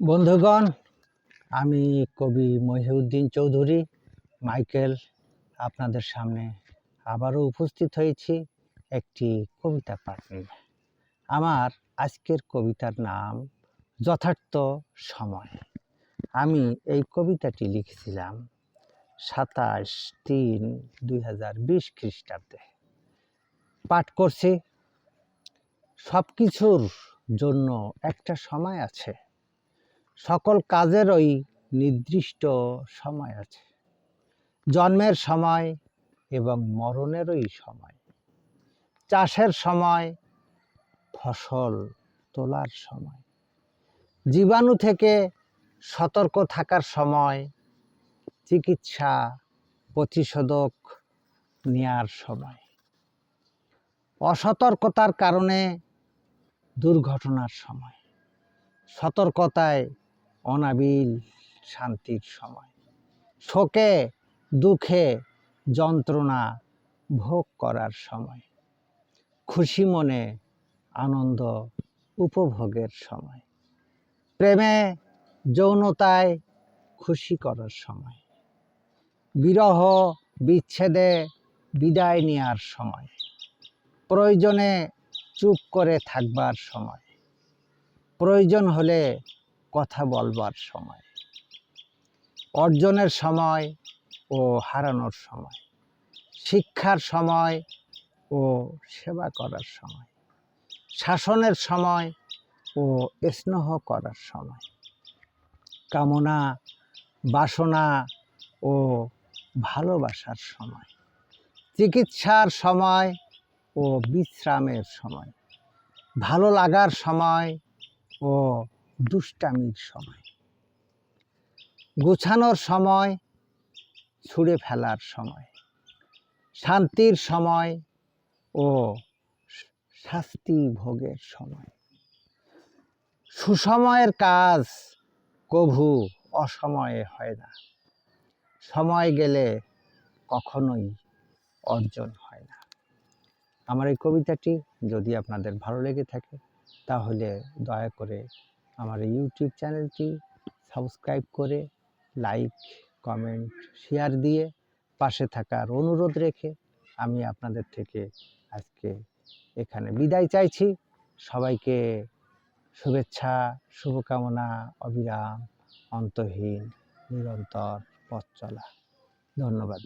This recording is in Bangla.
বন্ধুগণ, আমি কবি মহিউদ্দিন চৌধুরী, মাইকেল আপনাদের সামনে আবারও উপস্থিত হয়েছি একটি কবিতা পাঠ নিয়ে। আমার আজকের কবিতার নাম যথার্থ সময়। আমি এই কবিতাটি লিখেছিলাম সাতাশ তিন দুই হাজার বিশ খ্রিস্টাব্দে। পাঠ করছি সব কিছুর জন্য একটা সময় আছে। সকল কাজেরই নির্দিষ্ট সময় আছে। জন্মের সময় এবং মরণেরই সময়। চাষের সময়, ফসল তোলার সময়। জীবাণু থেকে সতর্ক থাকার সময়, চিকিৎসা প্রতিষেধক নেয়ার সময়। অসতর্কতার কারণে দুর্ঘটনার সময়। সতর্কতায় অনাবিল শান্তির সময়। শোকে, দুঃখে যন্ত্রণা ভোগ করার সময়। খুশি মনে আনন্দ উপভোগের সময়। প্রেমে যৌনতায় খুশি করার সময়। বিরহ বিচ্ছেদে বিদায় নেওয়ার সময়। প্রয়োজনে চুপ করে থাকবার সময়। প্রয়োজন হলে কথা বলবার সময়, অর্জনের সময় ও হারানোর সময়, শিক্ষার সময় ও সেবা করার সময়, শাসনের সময় ও স্নেহ করার সময়, কামনা, বাসনা ও ভালোবাসার সময়, চিকিৎসার সময় ও বিশ্রামের সময়, ভালো লাগার সময় ও দুষ্টামির সময়। গোছানোর সময়, ছুঁড়ে ফেলার সময়। শান্তির সময় ও শাস্তি ভোগের সময়। সুসময়ের কাজ কভু অসময়ে হয় না। সময় গেলে কখনোই অর্জন হয় না। আমার এই কবিতাটি যদি আপনাদের ভালো লেগে থাকে, তাহলে দয়া করে আমার ইউটিউব চ্যানেলটি সাবস্ক্রাইব করে লাইক কমেন্ট শেয়ার দিয়ে পাশে থাকার অনুরোধ রেখে আমি আপনাদের থেকে আজকে এখানে বিদায় চাইছি। সবাইকে শুভেচ্ছা, শুভকামনা, অবিরাম, অন্তহীন, নিরন্তর পথ চলা। ধন্যবাদ।